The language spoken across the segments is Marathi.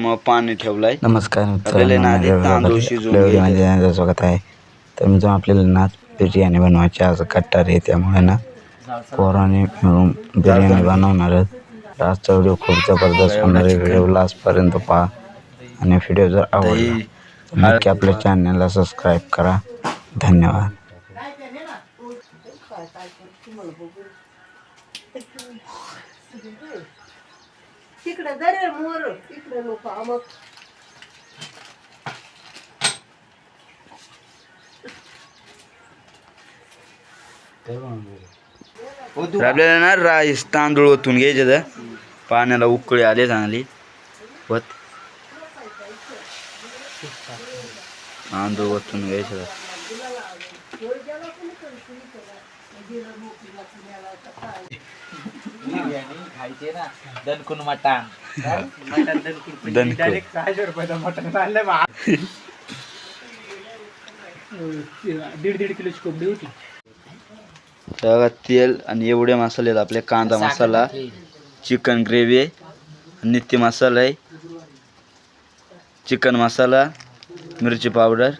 त्यामुळं पाणी ठेवलंय. नमस्कार आपल्याला तांदूळ शिजवून घ्यायचे. स्वागत आहे. तर मित्रांनो आपल्याला ना बिर्याणी बनवायची आज कट्टार आहे त्यामुळे ना पोराने मिळून बिर्याणी बनवणार आहेत. आजचा व्हिडिओ खूप जबरदस्त होणार आहे. व्हिडिओ लास्टपर्यंत पहा. आणि व्हिडिओ जर आवडला तर नक्की आपल्या चॅनलला सबस्क्राईब करा. धन्यवाद. तिकडे दरे मोर. इकडे लोक आमक तर आपल्याला ना राईस तांदूळ ओतून घ्यायचे तर पाण्याला उकळी आले चांगली. वत. तांदूळ ओतून घ्यायचे तर. खायचे ना दणकून मटण मटण दणकून दणकून. डायरेक्ट सहाशे रुपयाचं मटण आणलं बा दीड दीड किलोची कोंबडी होती तर बघा तेल आणि एवढे मसाले आहेत आपले कांदा मसाला चिकन ग्रेव्ही आहे नित्य मसाला आहे चिकन मसाला मिरची पावडर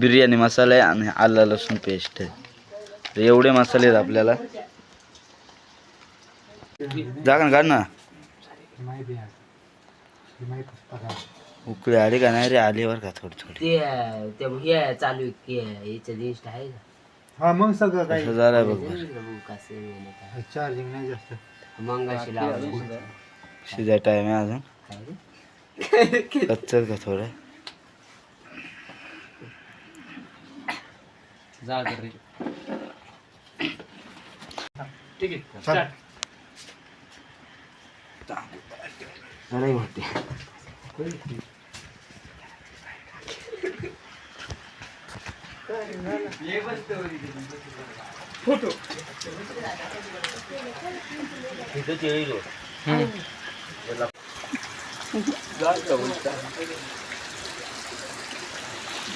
बिर्याणी मसाला आहे आणि आला लसूण पेस्ट आहे तर एवढे मसाले आहेत आपल्याला. जागा ना काढ ना. उकळी आली का नाही रे? आली बरं का थोडी थोडी. ते ते हे चालू आहे की याचं लिस्ट आहे का हा मग सगळं झालं बघ. बरं. चार्जिंग नाही जास्त. मंगाशी लावलं शिजाय टाइम आहे अजून. कच्चर का थोडं? जा रे. ठीक आहे start. नाही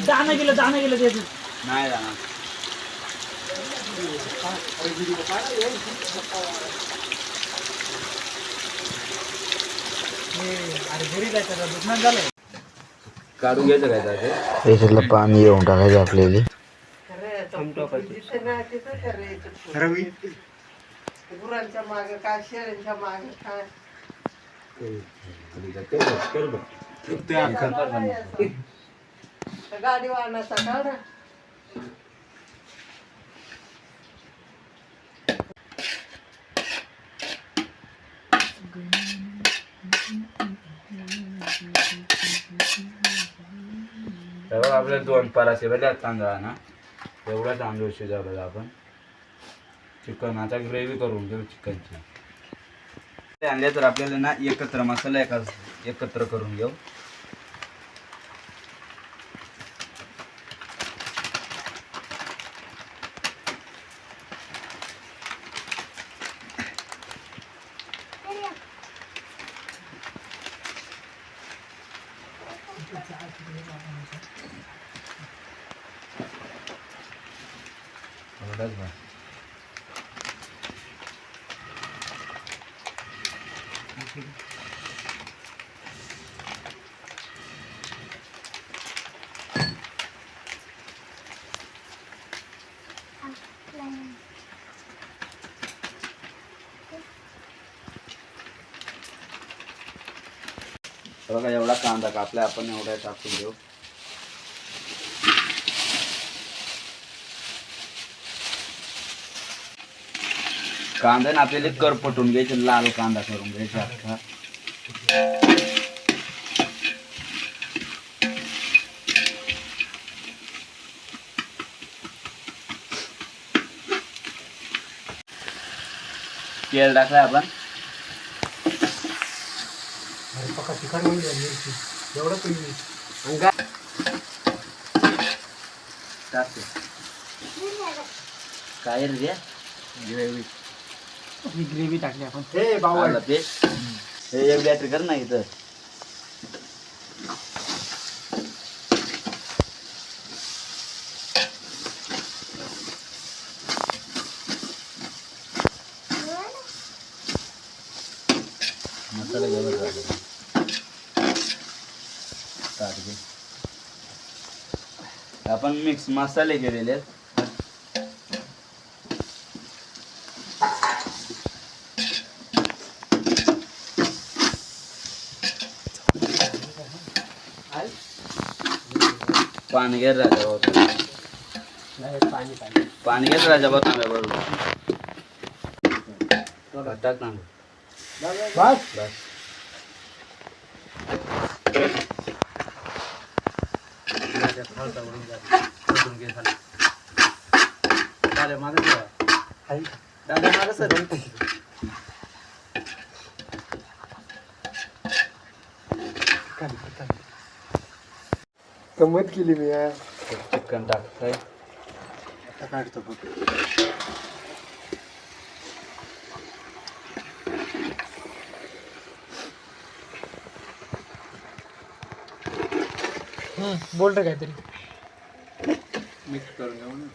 दाणं गेलं दाणं गेलं त्याचं नाही जाणार. अरे घरी जायचं का दुकानात झालं काढून घ्यायचं काय त्याचे याच्यातलं पाणी येऊन टाकायचं आपल्याला. दिसतं ना तिथं करायचं रवी? गुरांच्या माग काय शेळ्यांच्या माग काय गाडी वाहनाचा काढा तेव्हा आपल्या दोन पराशे भेटल्या तांदळा ना एवढा तांदूळ शिजवलेला आपण. चिकन आता ग्रेव्ही करून घेऊ चिकनची. आणले तर आपल्याला ना एकत्र मसाला एका एकत्र करून घेऊ. एवढंच बस. बघा एवढा कांदा कापला आपण एवढा टाकून घेऊ कांदा ना आपल्याला करपटून घ्यायचे लाल कांदा करून घ्यायचा अख्खा. तेल टाकलं आपण. काय? रे ही ग्रेव्ही टाकली आपण. हे बावळ. पेस्ट हे एक बॅटरी कर ना इथं. मसाला घ्यायला ताट घे. आपण मिक्स मसाले केलेले आहेत. पाणी घे राजा भाऊ. पाणी पाणी. पाणी घेत राजा भाऊ तांब्या बरोबर. टाक तांबे. बस. बस. गंमत केली मी यार चिकन टाकतोय. आता काढतो फक्त बोल रे काहीतरी. मिक्स करून घेऊ ना.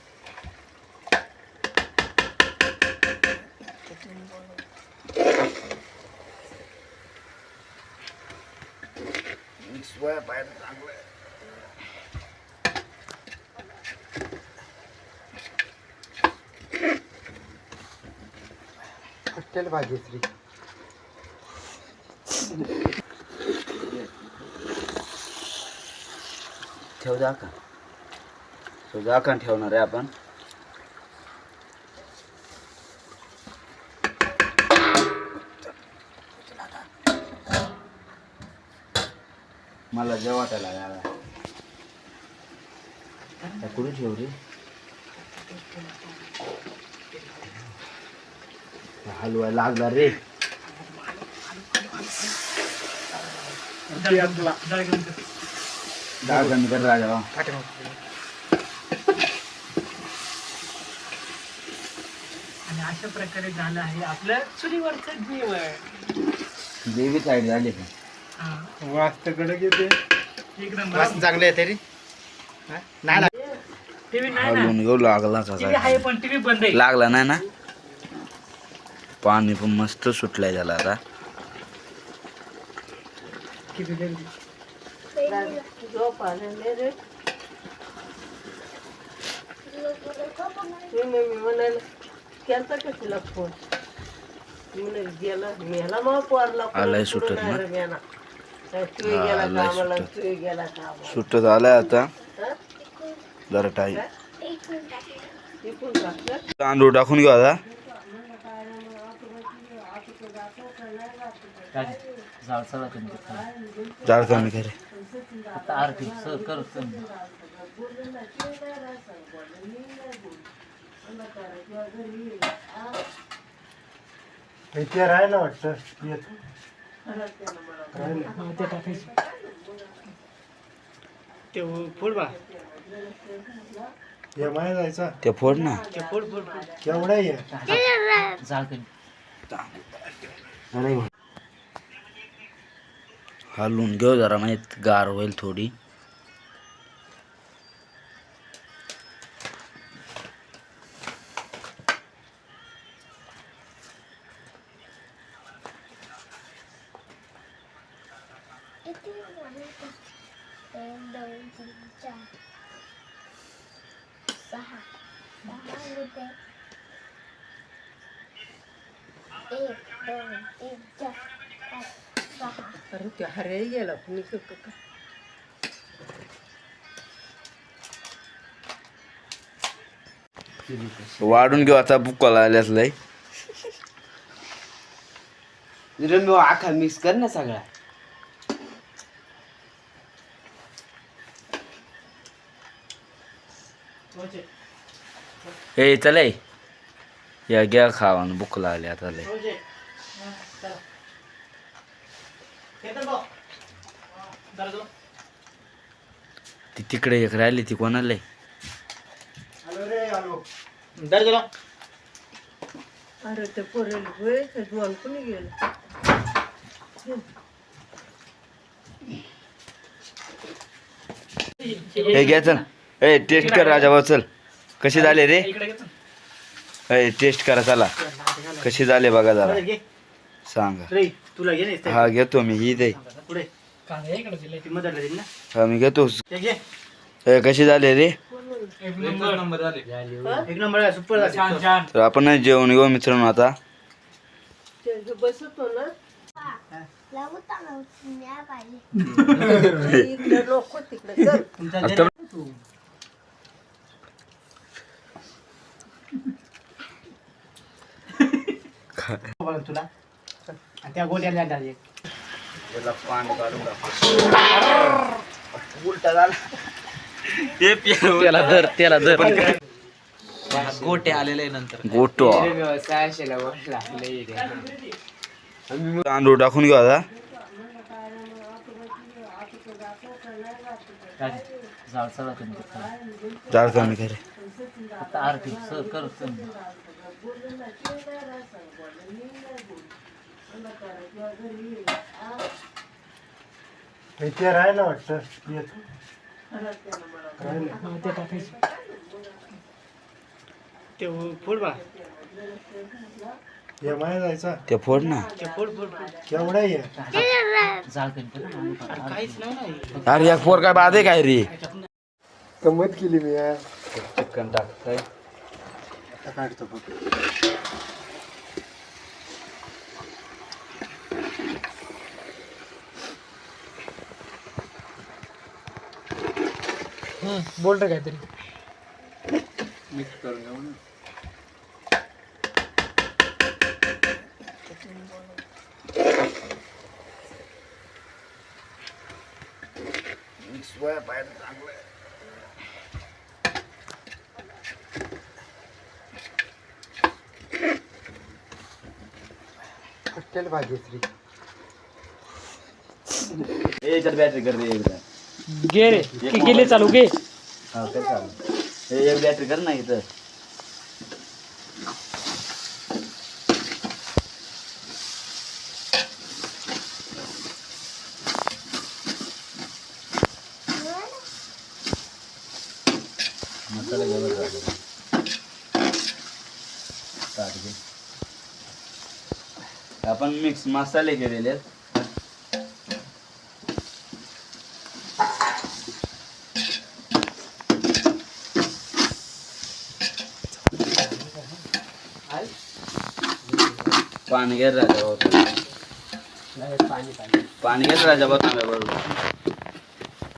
हॉटेल भाग्यश्री ठेव जा का? ठेव जा का ठेवणार आहे आपण? मला जेवाटायला यायला कुठे ठेव रे हलवाय लागला रे. डाळ कमी कर राजा. आणि अशा प्रकारे झालं आहे आपलं चुलीवरचं जेवण. देवी साईड झाली का? एकदम चांगलं आहे तरी टीव्ही नाही ना? हलवून घेऊ लागला टीव्ही आहे पण टीव्ही बंद आहे. लागला नाही ना? पाणी पण मस्त सुटलंय त्याला आता. आलाय सुटत सुटत. आलाय आता? जरा टाकलं तांदूळ टाकून घेऊ आता. सगळं तुम्ही जाळ कमी करे आता आरती सर कर राहिलं वाटतं. येत. हा, ते टाकायचं. ते फुल बा. हे माय जायचा. ते फोड ना. ते फुल फुल. केवढा आहे झाड कमी. अरे हलवून घेऊ जरा माहीत गार होईल थोडी. दोन तीन चार सहा एक दोन तीन चार पाच सहा अरे ते हरे गेला कुणी क- क- क- वाढून घेऊ आता बुक्काला आल्यास लय. रम्य आखा मिक्स कर ना सगळा. ए चले या घ्या खावा बुक लागले आता लय ती तिकडे एक राहिली ती कोणाला आहे? आलो रे आलो अरे ते पोरेल होय ते कुणी गेलं हे घ्या चल ए टेस्ट कर राजा भाऊ चल कशी झाले रे टेस्ट करा चला. कशी झाले बघा जरा. सांगा. रे तुला हा घेतो मी ही दे. हा मी घेतो. हे कशी झाले रे? एक नंबर. आहे सुपर छान तर आपण जेवण घेऊ मित्रांनो आता. बसतो ना लावता लावता न्या पाहिजे इकडे नको तिकडे कर आता बघ तुला. आणि त्या गोट्याला डायरेक्ट त्याला पाणी काढून उलटा झाला. त्याला धर त्याला धर. गोटे आलेले नंतर. गोटो. व्यवसायाला बसला तांदूळ टाकून घेऊ आता. जाळ सगळं तुम्ही जाळ कमी करे. आता आरती सर कर इथे राहिलं वाटतं. येत. ते टाकायचं. ते फोड बा. हे माय जायचा. ते फोड ना. ते फोड फोड फोड. केवढा आहे कमी काहीच नाही ना अरे एक फोड काय बाधे काय रे? गंमत केली मी यार. चिकन टाकतोय. आता काढतो फोटो बोल रे मिक्स करून ना मिक्स व्हायला हॉटेल भाग्यश्री याच्यात बॅटरी कर रे एकदा घे रे की गेले चालू घे हा कर चालू। हे एक बॅटरी कर ना इथं मसाला घ्यावा लागेल. ताट घे. आपण मिक्स मसाले केलेले आहेत. पाणी घे राजा भाऊ. पाणी घे राजा भाऊ तांब्या बरोबर